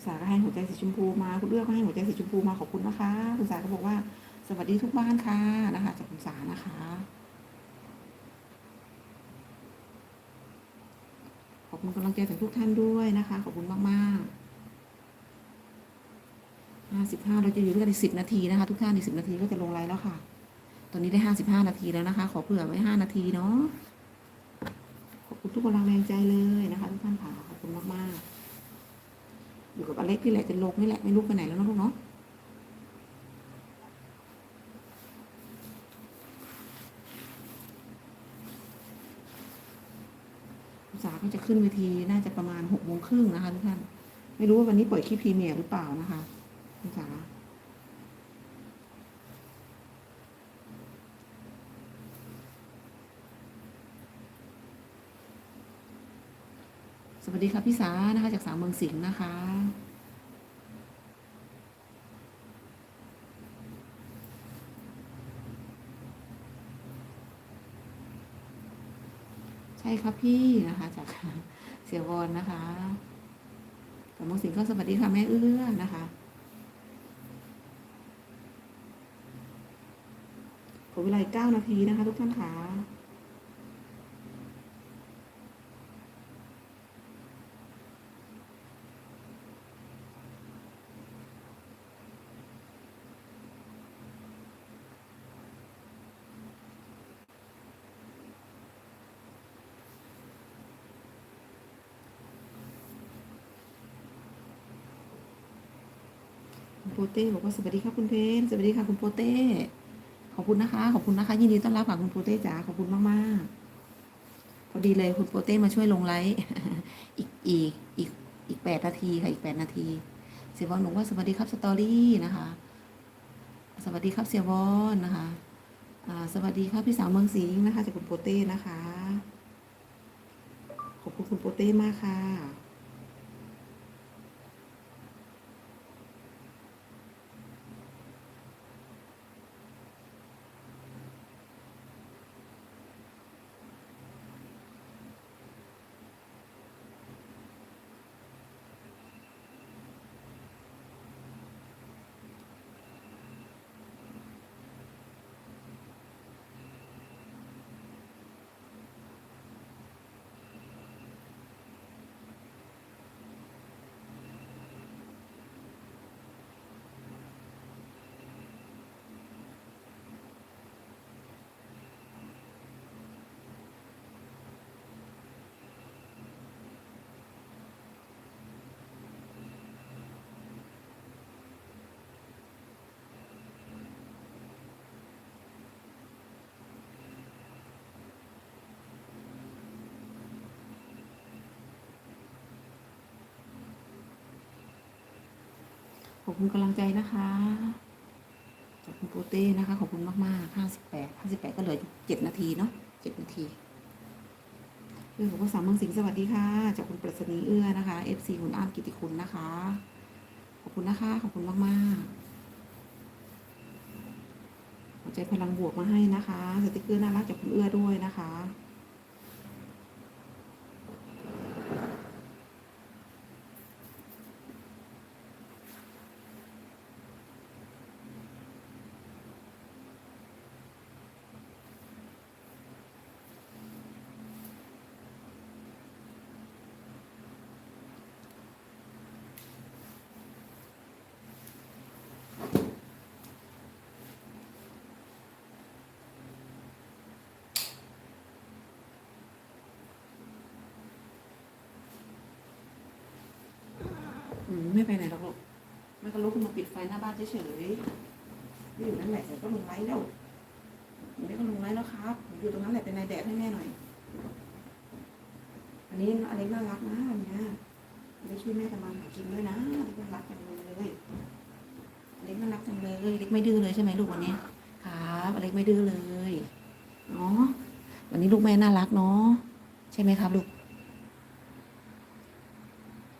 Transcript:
คุณสาก็ให้หัวใจสีชมพูมาคุณเอื้อก็ให้หัวใจสีชมพูมาขอบคุณนะคะ คุณสาก็บอกว่า สวัสดีทุกบ้านค่ะนะคะจากคุณสานะคะขอบคุณกำลังใจจากทุกท่านด้วยนะคะ ขอบคุณมากๆห้าสิบห้าเราจะอยู่ด้วยกันอีกสิบนาทีนะคะ ทุกท่านอีกสิบนาทีก็จะลงไลน์แล้วค่ะ ตอนนี้ได้ห้าสิบห้านาทีแล้วนะคะ ขอเผื่อไว้ห้านาทีเนาะขอบคุณทุกกำลังแรงใจเลยนะคะ ทุกท่านค่ะขอบคุณมากๆ อยู่กับอเล็กนี่แหละจะลงนี่แหละไม่ลุกไปไหนแล้วนะลูกเนาะสาก็จะขึ้นเวทีน่าจะประมาณหกโมงครึ่งนะคะทุกท่าน ไม่รู้ว่าวันนี้ปล่อยคลิปพรีเมียร์หรือเปล่านะคะคุณสา สวัสดีค่ะพี่สานะคะจากสามเมืองสิงห์นะคะ ใช่ครับพี่นะคะ จากเสียวอนนะคะสามเมืองสิงห์ก็สวัสดีค่ะแม่เอื้อนะคะขอเวลาอีกเก้านาทีนะคะ ทุกท่านค่ะ คุณโปเต้บอกว่าสวัสดีครับคุณเพนสวัสดีค่ะคุณโปเต้ขอบคุณนะคะ ขอบคุณนะคะ ยินดีต้อนรับค่ะคุณโปเต้จ๋าขอบคุณมากๆพอดีเลยคุณโปเต้มาช่วยลงไลฟ์อีกอีกอีกอีกแปดนาทีค่ะอีกแปดนาทีเสียวอนบอกว่าสวัสดีครับสตอรี่นะคะ สวัสดีครับเสียวอนนะคะสวัสดีครับพี่สาวเมืองสิงห์นะคะจากคุณโปเต้นะคะ ขอบคุณคุณโปเต้มากค่ะ อบคุณกำลังใจนะคะจากคุณโปเต้นะคะ ขอบคุณมากๆห้าสิบแปดห้าสิบแปดก็เหลือเจ็ดนาทีเนาะเจ็ดนาทีเอือของภาษาเมืองสิงสวัสดีค่ะ จากคุณปรัชนีเอื้อนะคะ FC คุณอ้ามกิติคุณนะคะ ขอบคุณนะคะ ขอบคุณมากๆหัวใจพลังบวกมาให้นะคะ สติกเกอร์น่ารักจากคุณเอื้อด้วยนะคะ ไม่ไปไหนหรอกลูกแม่ก็ลุกขึ้นมาปิดไฟหน้าบ้านเฉยๆไม่อยู่นั่นแหละเดี๋ยวก็ลงไลฟ์แล้วแม่ก็ลงไลฟ์แล้วครับอยู่ตรงนั้นแหละเป็นนายแดดให้แม่หน่อย อันนี้อเล็กน่ารักนะอันเนี้ยอเล็กช่วยแม่ทำมาหากินด้วยนะน่ารักจังเลยเล็กน่ารักจังเลยเล็กไม่ดื้อเลยใช่ไหมลูกวันนี้ครับอเล็กไม่ดื้อเลยเนาะวันนี้ลูกแม่น่ารักเนาะใช่ไหมครับลูก